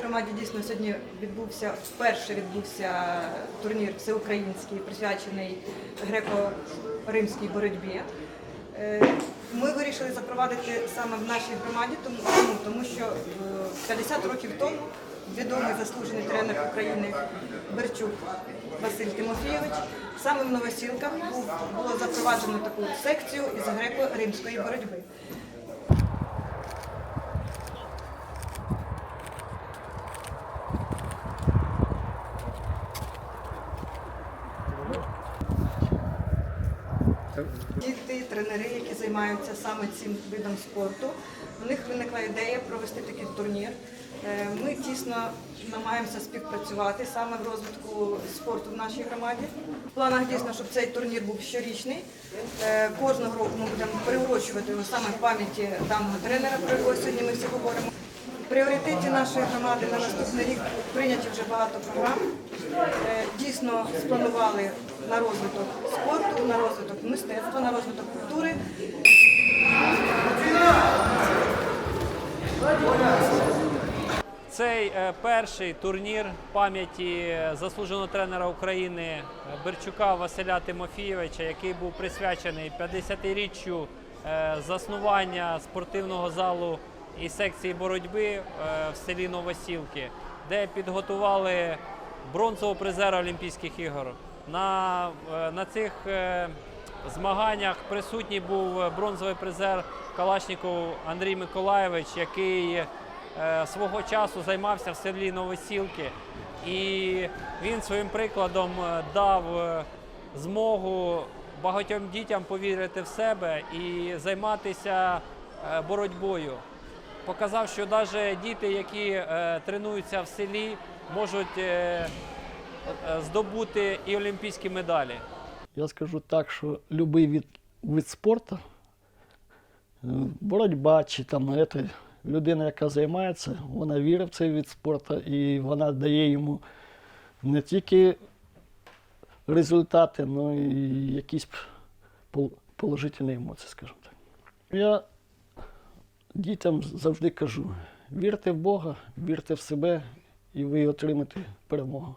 громаді дійсно сьогодні відбувся вперше відбувся турнір всеукраїнський, присвячений греко-римській боротьбі. Е, Ми вирішили запровадити саме в нашій громаді, тому, тому, що е, 50 років тому відомий заслужений тренер України Берчук Василь Тимофійович саме в Новосілках було запроваджено таку секцію із греко-римської боротьби. Діти, тренери, які займаються саме цим видом спорту, у них виникла ідея провести такий турнір. Е, Ми тісно намагаємося співпрацювати саме в розвитку спорту в нашій громаді. В планах дійсно, щоб цей турнір був щорічний. Е, Кожного року ми будемо приурочувати його саме в пам'яті даного тренера, про якого сьогодні ми всі говоримо. Пріоритеті нашої громади на наступний рік прийняті вже багато програм. Е, Дійсно спланували на розвиток спорту, на розвиток мистецтва, на розвиток культури. Цей е, перший турнір пам'яті заслуженого тренера України е, Берчука Василя Тимофійовича, який був присвячений 50-річчю е, заснування спортивного залу і секції боротьби е, в селі Новосілки, де підготували бронзового призера Олімпійських ігор. На, е, на цих е, змаганнях присутній був бронзовий призер Калашніков Андрій Миколаєвич, який свого часу займався в селі Новосілки. І він своїм прикладом дав змогу багатьом дітям повірити в себе і займатися боротьбою. Показав, що навіть діти, які е, тренуються в селі, можуть е, здобути і олімпійські медалі. Я скажу так, що будь-який від, вид спорту, боротьба чи там це, людина, яка займається, вона вірить в цей від спорту і вона дає йому не тільки результати, але і якісь положительні емоції, скажімо так. Я дітям завжди кажу: вірте в Бога, вірте в себе, і ви отримаєте перемогу.